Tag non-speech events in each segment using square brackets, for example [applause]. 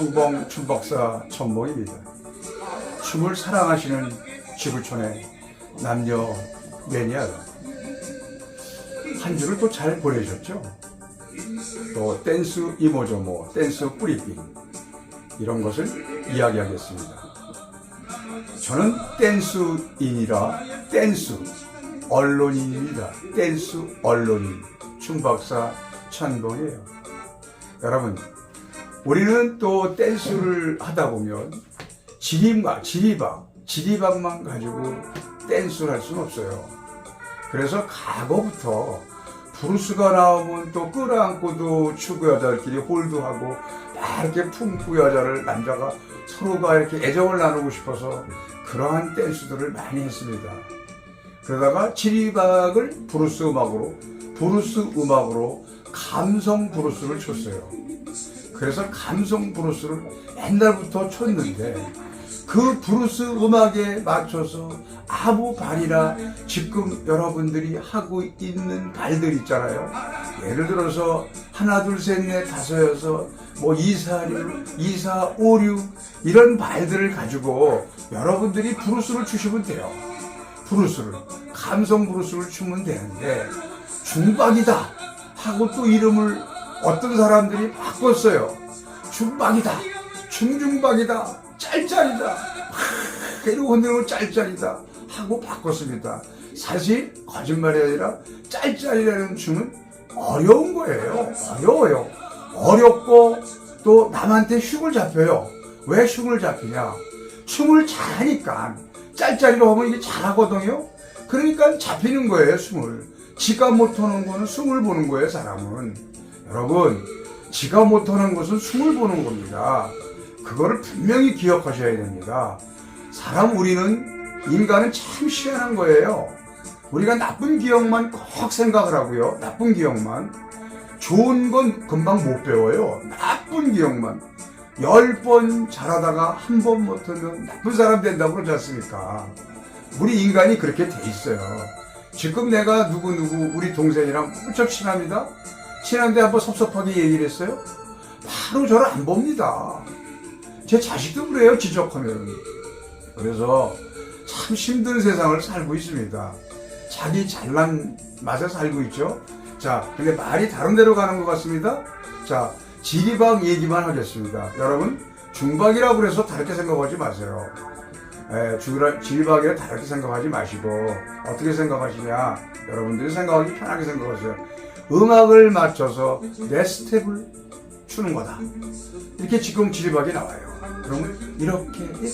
청봉 춤박사 천봉입니다. 춤을 사랑하시는 지구촌의 남녀 매니아가 한 주를 또 잘 보내셨죠? 또 댄스 이모저모, 댄스 뿌리핀 이런 것을 이야기하겠습니다. 저는 댄스인이라 댄스 언론인입니다. 댄스 언론인 춤박사 천봉이에요. 여러분 우리는 또 댄스를 하다 보면 지리막, 지리박, 지리박만 가지고 댄스를 할 수는 없어요. 그래서 과거부터 브루스가 나오면 또 끌어안고도 추구 여자들끼리 홀드하고 막 이렇게 품고 여자를 남자가 서로가 이렇게 애정을 나누고 싶어서 그러한 댄스들을 많이 했습니다. 그러다가 지리박을 브루스 음악으로 브루스 음악으로 감성 브루스를 쳤어요. 그래서 감성 브루스를 옛날부터 쳤는데 그 브루스 음악에 맞춰서 아무 발이나 지금 여러분들이 하고 있는 발들 있잖아요. 예를 들어서 하나 둘 셋 넷 다섯 여섯 뭐 이사육 이사오육 이런 발들을 가지고 여러분들이 브루스를 추시면 돼요. 브루스를 감성 브루스를 추면 되는데 중박이다 하고 또 이름을 어떤 사람들이 바꿨어요. 중박이다, 중중박이다, 짤짤이다, 이러고 흔들고 짤짤이다 하고 바꿨습니다. 사실 거짓말이 아니라 짤짤이라는 춤은 어려운 거예요. 어려워요. 어렵고 또 남한테 흉을 잡혀요. 왜 흉을 잡히냐? 춤을 잘하니까 짤짤이로 하면 이게 잘하거든요. 그러니까 잡히는 거예요, 숨을. 지가 못하는 거는 숨을 보는 거예요, 사람은. 여러분, 지가 못하는 것은 숨을 보는 겁니다. 그거를 분명히 기억하셔야 됩니다. 사람 우리는 인간은 참 희한한 거예요. 우리가 나쁜 기억만 꼭 생각을 하고요. 나쁜 기억만. 좋은 건 금방 못 배워요. 나쁜 기억만. 열 번 잘하다가 한 번 못하면 나쁜 사람 된다고 그러지 않습니까? 우리 인간이 그렇게 돼 있어요. 지금 내가 누구누구 우리 동생이랑 무척 친합니다. 친한데 한번 섭섭하게 얘기를 했어요. 바로 저를 안 봅니다. 제 자식도 그래요, 지적하면. 그래서 참 힘든 세상을 살고 있습니다. 자기 잘난 맛에 살고 있죠. 자, 근데 말이 다른 데로 가는 것 같습니다. 자, 지리박 얘기만 하겠습니다. 여러분, 중박이라고 그래서 다르게 생각하지 마세요. 지리박이라 다르게 생각하지 마시고, 어떻게 생각하시냐. 여러분들이 생각하기 편하게 생각하세요. 음악을 맞춰서 내 스텝을 추는 거다. 이렇게 지금 지리박이 나와요. 그러면 이렇게, 이렇게,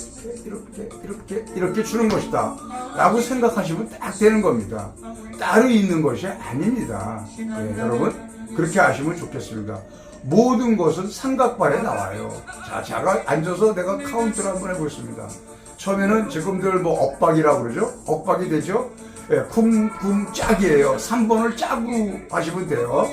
이렇게, 이렇게, 이렇게 추는 것이다. 라고 생각하시면 딱 되는 겁니다. 따로 있는 것이 아닙니다. 예, 여러분, 그렇게 아시면 좋겠습니다. 모든 것은 삼각발에 나와요. 자, 제가 앉아서 내가 카운트를 한번 해보겠습니다. 처음에는 지금들 뭐 엇박이라고 그러죠? 엇박이 되죠? 예, 쿵쿵 짝이에요. 3번을 짝으로 하시면 돼요.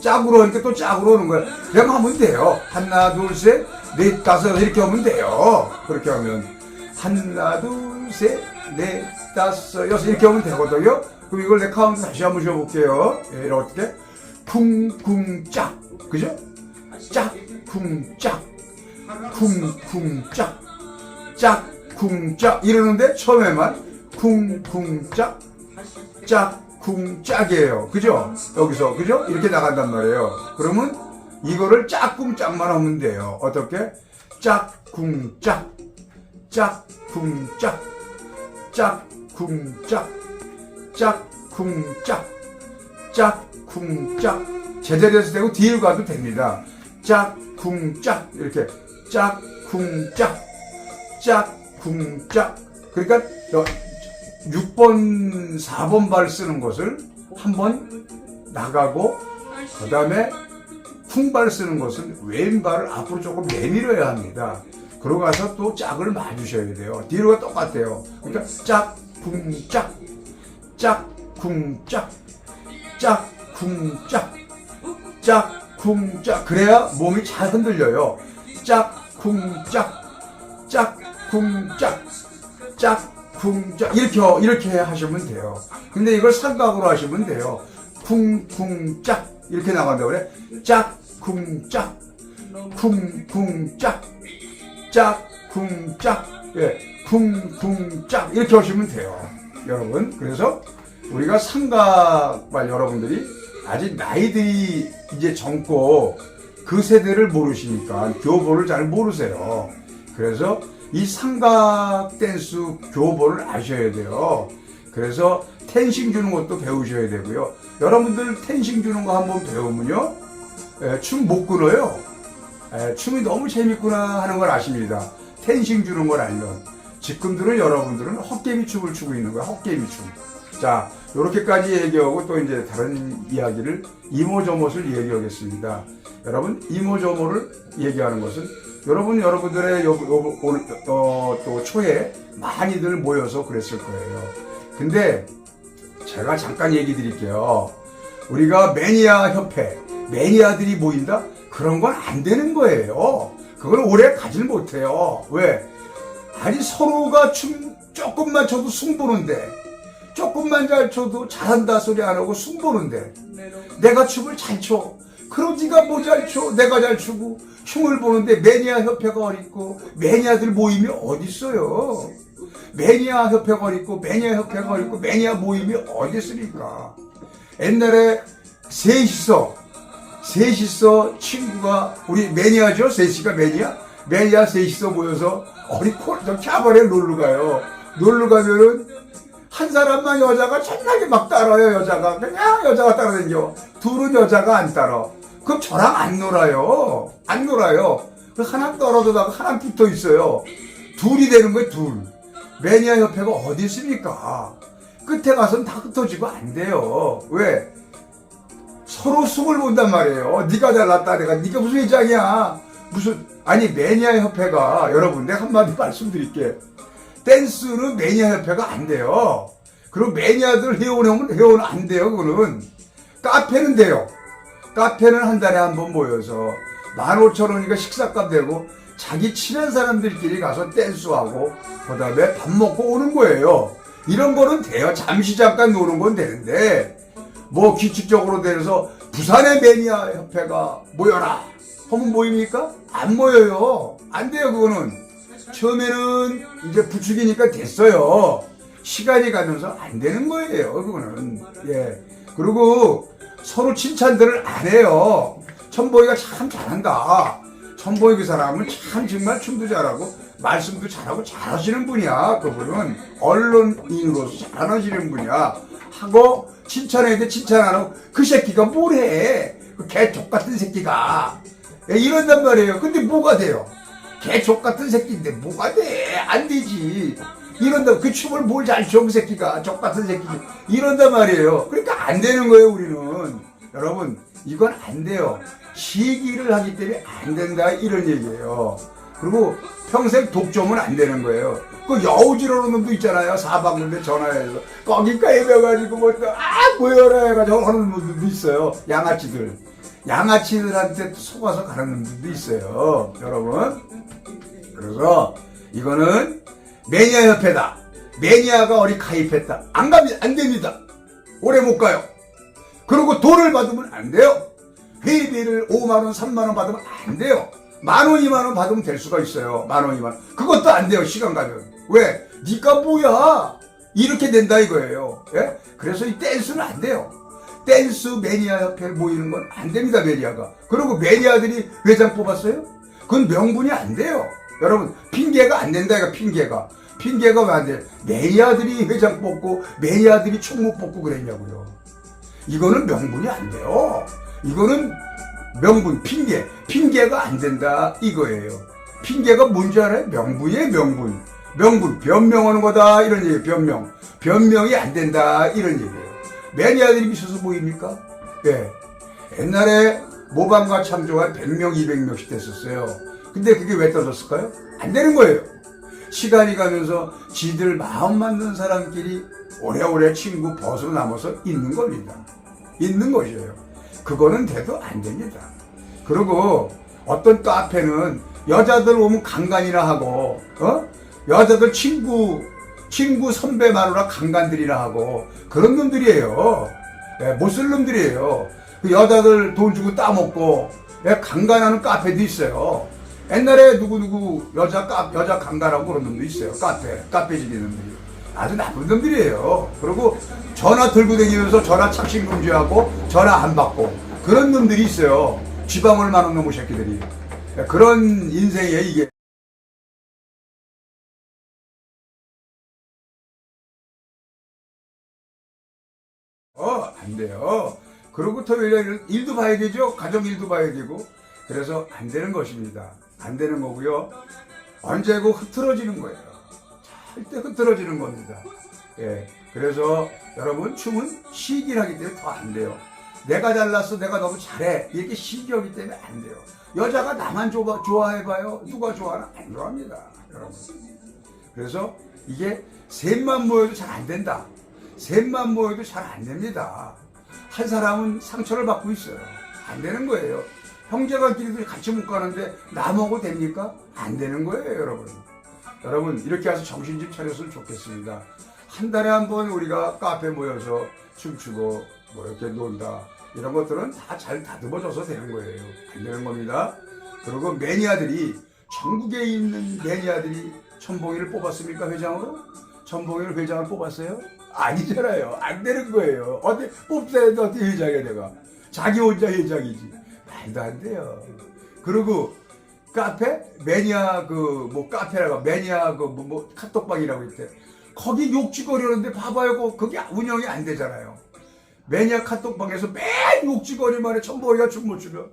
짝으로 하니까 또 짝으로 오는 거예요. 그냥 하면 돼요. 하나, 둘, 셋, 넷, 다섯, 이렇게 하면 돼요. 그렇게 하면. 하나, 둘, 셋, 넷, 다섯, 여섯 이렇게 하면 되거든요. 그럼 이걸 내 카운트 다시 한번 쉬어볼게요. 예, 이렇게. 쿵쿵 짝. 그죠? 짝, 쿵, 짝. 쿵, 쿵, 짝. 짝, 쿵, 짝. 이러는데 처음에만 쿵, 쿵, 짝. 짝, 쿵, 짝이에요. 그죠? 여기서, 그죠? 이렇게 나간단 말이에요. 그러면 이거를 짝꿍 짝만 하면 돼요. 어떻게? 짝쿵 짝. 짝쿵 짝. 짝쿵 짝. 짝쿵 짝. 짝쿵 짝. 제자리에서 되고 뒤에 가도 됩니다. 짝쿵 짝. 이렇게. 짝쿵 짝. 짝쿵 짝. 그러니까 6번, 4번 발 쓰는 것을 한 번 나가고 그 다음에 쿵발 쓰는 것은 왼발을 앞으로 조금 내밀어야 합니다. 그러고 가서 또 짝을 맞으셔야 돼요. 뒤로가 똑같아요. 그러니까 짝, 쿵, 짝, 짝, 쿵, 짝, 짝, 쿵, 짝, 짝, 쿵, 짝. 그래야 몸이 잘 흔들려요. 짝, 쿵, 짝, 짝, 쿵, 짝, 짝, 쿵, 짝. 이렇게, 이렇게 하시면 돼요. 근데 이걸 삼각으로 하시면 돼요. 쿵, 쿵, 짝. 이렇게 나간다고 그래. 짝, 쿵, 짝. 쿵쿵 짝, 짝, 쿵 짝, 예, 쿵쿵 짝 이렇게 하시면 돼요, 여러분. 그래서 우리가 삼각발 여러분들이 아직 나이들이 이제 젊고 그 세대를 모르시니까 교보를 잘 모르세요. 그래서 이 삼각 댄스 교보를 아셔야 돼요. 그래서 텐싱 주는 것도 배우셔야 되고요. 여러분들 텐싱 주는 거 한번 배우면요. 춤 못 끊어요. 에, 춤이 너무 재밌구나 하는 걸 아십니다. 텐싱 주는 걸 알면. 지금들은 여러분들은 헛개미 춤을 추고 있는 거야. 헛개미 춤. 자, 요렇게까지 얘기하고 또 이제 다른 이야기를 이모저모를 얘기하겠습니다. 여러분, 이모저모를 얘기하는 것은 여러분, 여러분들의 요, 요, 오늘, 어, 또 초에 많이들 모여서 그랬을 거예요. 근데 제가 잠깐 얘기 드릴게요. 우리가 매니아 협회, 매니아들이 모인다? 그런 건 안 되는 거예요. 그걸 오래 가질 못해요. 왜? 아니, 서로가 춤 조금만 춰도 승부는데, 조금만 잘 춰도 잘한다 소리 안 하고 승부는데, 내가 춤을 잘 춰. 그럼 네가 뭐 잘 쳐, 내가 잘 추고 춤을 보는데 매니아 협회가 어딨고 매니아들 모임이 어딨어요? 매니아 협회가 어딨고 매니아 협회가 어딨고 매니아 모임이 어딨습니까? 옛날에 셋이서 셋이서 친구가 우리 매니아죠? 셋이가 매니아? 매니아 셋이서 모여서 어리콜 저 캬바레 놀러 가요. 놀러 가면은 한 사람만 여자가 천나게 막 따라요 여자가 그냥 여자가 따라다녀 둘은 여자가 안 따라 그럼 저랑 안 놀아요. 안 놀아요. 그 하나 떨어져다가 하나 붙어 있어요. 둘이 되는 거예요, 둘. 매니아 협회가 어디 있습니까? 끝에 가서는 다 흩어지고 안 돼요. 왜? 서로 숨을 본단 말이에요. 네가 잘났다, 내가 네가 무슨 입장이야? 무슨 아니 매니아 협회가 여러분 내가 한마디 [laughs] 말씀드릴게. 댄스는 매니아 협회가 안 돼요. 그리고 매니아들 회원하면 회원 안 돼요. 그거는 카페는 돼요. 카페는 한 달에 한 번 모여서 15,000원이니까 식사값 되고 자기 친한 사람들끼리 가서 댄스하고 그다음에 밥 먹고 오는 거예요. 이런 거는 돼요. 잠시 잠깐 노는 건 되는데 뭐 규칙적으로 돼서 부산의 매니아 협회가 모여라 하면 모입니까? 안 모여요. 안 돼요 그거는. 처음에는 이제 부축이니까 됐어요. 시간이 가면서 안 되는 거예요 그거는. 예. 그리고 서로 칭찬들을 안 해요. 천보이가 참 잘한다. 천보이 그 사람은 참 정말 춤도 잘하고 말씀도 잘하고 잘하시는 분이야. 그분은 언론인으로서 잘하시는 분이야. 하고 돼 칭찬 안 하고 그 새끼가 뭘 해? 그 개족 같은 새끼가 예, 이런단 말이에요. 근데 뭐가 돼요? 개족 같은 새끼인데 뭐가 돼? 안 되지. 이런다 그 춤을 뭘 잘 춰 그 새끼가 족 같은 새끼지. 이런단 말이에요. 그러니까 안 되는 거예요 우리는. 여러분 이건 안 돼요. 시기를 하기 때문에 안 된다 이런 얘기예요. 그리고 평생 독점은 안 되는 거예요. 그 여우지로는 놈도 있잖아요. 사박는데 전화해서 거기까지 해가지고 뭐아 모여라 해가지고 하는 놈들도 있어요. 양아치들. 양아치들한테 속아서 가는 놈들도 있어요. 여러분. 그래서 이거는 매니아 협회다. 매니아가 어디 가입했다. 안 가면 안 됩니다. 오래 못 가요. 그리고 돈을 받으면 안 돼요. 회비를 5만원, 3만원 받으면 안 돼요. 만원, 2만원 받으면 될 수가 있어요. 만원, 2만원. 그것도 안 돼요. 시간 가면. 왜? 니가 뭐야? 이렇게 된다 이거예요. 예? 그래서 이 댄스는 안 돼요. 댄스 매니아 협회 모이는 건 안 됩니다, 매니아가. 그리고 매니아들이 회장 뽑았어요? 그건 명분이 안 돼요. 여러분, 핑계가 안 된다, 이거 핑계가. 핑계가 왜안 돼? 매니아들이 회장 뽑고, 매니아들이 총무 뽑고 그랬냐고요. 이거는 명분이 안 돼요. 이거는 명분, 핑계. 핑계가 안 된다, 이거예요. 핑계가 뭔지 알아요? 명분이에요, 명분. 명분, 변명하는 거다, 이런 얘기예요, 변명. 변명이 안 된다, 이런 얘기예요. 매니아들이 미쳐서 모입니까? 예. 옛날에 모방과 참조가 100명, 200명씩 됐었어요. 근데 그게 왜 떨어졌을까요? 안 되는 거예요. 시간이 가면서 지들 마음 맞는 사람끼리 오래오래 친구 남아서 있는 겁니다. 있는 것이에요. 그거는 돼도 안 됩니다. 그리고 어떤 카페는 여자들 오면 강간이나 하고, 어? 여자들 친구, 친구 선배 마누라 강간들이나 하고, 그런 놈들이에요. 예, 못쓸 놈들이에요. 그 여자들 돈 주고 따먹고, 예, 강간하는 카페도 있어요. 옛날에 누구누구 여자 카, 여자 강간하고 그런 놈도 있어요. 카페, 카페 지기는 놈들이. 아주 나쁜 놈들이에요. 그리고 전화 들고 다니면서 전화 착신 금지하고 전화 안 받고 그런 놈들이 있어요. 지방을 많은 놈의 새끼들이. 예, 그런 인생에 이게. 어, 안 돼요. 그리고 토요일에 일- 일도 봐야 되죠. 가정 일도 봐야 되고. 그래서 안 되는 것입니다. 안 되는 거고요. 언제고 흐트러지는 거예요. 절대 흐트러지는 겁니다. 예. 그래서 여러분 춤은 시기하기 때문에 더 안 돼요. 내가 잘났어, 내가 너무 잘해. 이렇게 시기하기 때문에 안 돼요. 여자가 나만 좋아, 좋아해봐요. 누가 좋아하나? 안 좋아합니다. 여러분. 그래서 이게 셋만 모여도 잘 안 된다. 셋만 모여도 잘 안 됩니다. 한 사람은 상처를 받고 있어요. 안 되는 거예요. 형제가끼리도 같이 못 가는데 나먹고 됩니까? 안 되는 거예요, 여러분. 여러분 이렇게 해서 정신 좀 차렸으면 좋겠습니다. 한 달에 한 번 우리가 카페 모여서 춤추고 뭐 이렇게 논다 이런 것들은 다 잘 다듬어져서 되는 거예요. 안 되는 겁니다. 그리고 매니아들이 전국에 있는 매니아들이 천봉이를 뽑았습니까 회장으로? 천봉이를 회장을 뽑았어요? 아니잖아요. 안 되는 거예요. 어디 뽑자 해도 어떻게 회장이야 내가? 자기 혼자 회장이지. 말도 안 돼요. 그리고 카페 매니아 그 뭐 카페라고 매니아 그 뭐 뭐 카톡방이라고 있대. 거기 욕지거리는데 봐봐요. 그- 그게 운영이 안 되잖아요. 매니아 카톡방에서 맨 욕지거리만 해 천보이가 춤못 추면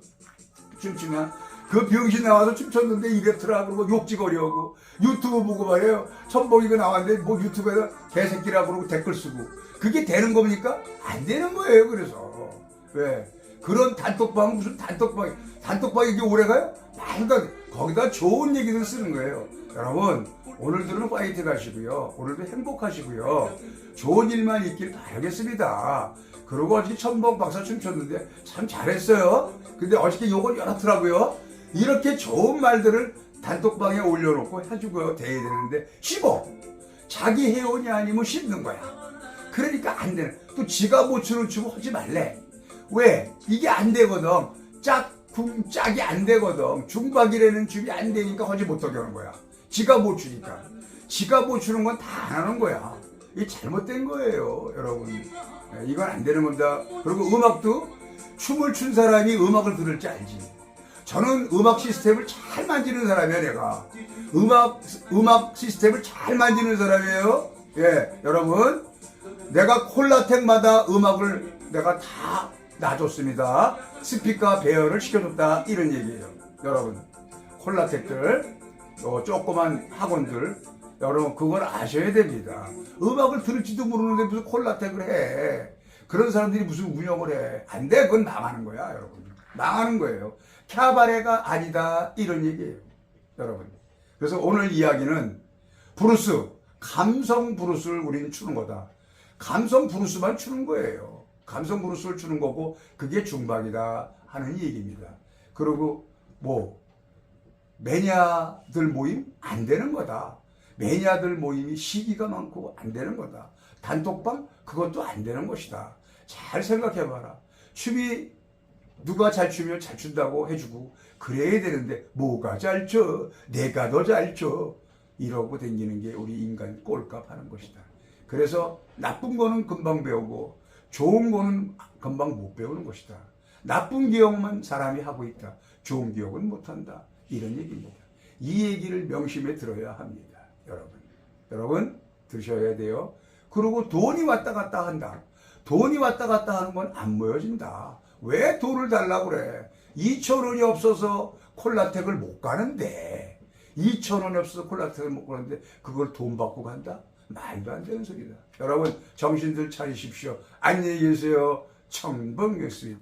춤추면 그 병신 나와서 춤췄는데 이랬더라 그러고 욕지거리하고 유튜브 보고 말이에요 천보이가 나왔는데 뭐 유튜브에다 개새끼라 그러고 댓글 쓰고 그게 되는 겁니까? 안 되는 거예요 그래서 왜 그런 단톡방은 무슨 단톡방 단톡방이 이게 오래가요? 말도 안 돼. 거기다 좋은 얘기들 쓰는 거예요 여러분 오늘들은 파이팅 하시고요 오늘도 행복하시고요 좋은 일만 있길 바라겠습니다 그리고 어저께 천봉 박사 춤췄는데 참 잘했어요. 근데 어저께 욕을 열었더라고요. 이렇게 좋은 말들을 단톡방에 올려놓고 해주고 대해야 되는데 씹어. 자기 회원이 아니면 씹는 거야. 그러니까 안 되는. 또 지가 못 추는 춤을 하지 말래. 왜? 이게 안 되거든. 짝, 쿵, 짝이 안 되거든. 중박이라는 춤이 안 되니까 하지 못하게 하는 거야. 지가 못 추니까. 지가 못 추는 건 다 안 하는 거야. 이게 잘못된 거예요, 여러분. 예, 이건 안 되는 겁니다. 그리고 음악도 춤을 춘 사람이 음악을 들을지 알지. 저는 음악 시스템을 잘 만지는 사람이야, 내가. 음악, 음악 시스템을 잘 만지는 사람이에요. 예, 여러분. 내가 콜라텍마다 음악을 내가 다 놔줬습니다. 스피커 배열을 시켜줬다. 이런 얘기예요. 여러분. 콜라텍들, 요 조그만 학원들, 여러분, 그걸 아셔야 됩니다. 음악을 들을지도 모르는데 무슨 콜라텍을 해. 그런 사람들이 무슨 운영을 해. 안 돼. 그건 망하는 거야, 여러분. 망하는 거예요. 캬바레가 아니다. 이런 얘기예요. 여러분. 그래서 오늘 이야기는 브루스, 감성 브루스를 우리는 추는 거다. 감성 브루스만 추는 거예요. 감성 브루스를 추는 거고 그게 중박이다 하는 얘기입니다. 그리고 뭐 매니아들 모임 안 되는 거다. 매니아들 모임이 시기가 많고 안 되는 거다. 단톡방 그것도 안 되는 것이다. 잘 생각해봐라. 춤이 누가 잘 추면 잘 춘다고 해주고 그래야 되는데 뭐가 잘 춰? 내가 더 잘 춰. 이러고 다니는 게 우리 인간 꼴값 하는 것이다. 그래서 나쁜 거는 금방 배우고 좋은 거는 금방 못 배우는 것이다. 나쁜 기억만 사람이 하고 있다. 좋은 기억은 못한다. 이런 얘기입니다. 이 얘기를 명심해 들어야 합니다. 여러분. 여러분, 들으셔야 돼요. 그리고 돈이 왔다 갔다 한다. 돈이 왔다 갔다 하는 건 안 모여진다. 왜 돈을 달라고 그래? 2천 원이 없어서 콜라텍을 못 가는데 2천 원이 없어서 콜라텍을 못 가는데 그걸 돈 받고 간다? 말도 안 되는 소리다. 여러분 정신들 차리십시오. 안녕히 계세요. 청봉겠습니다.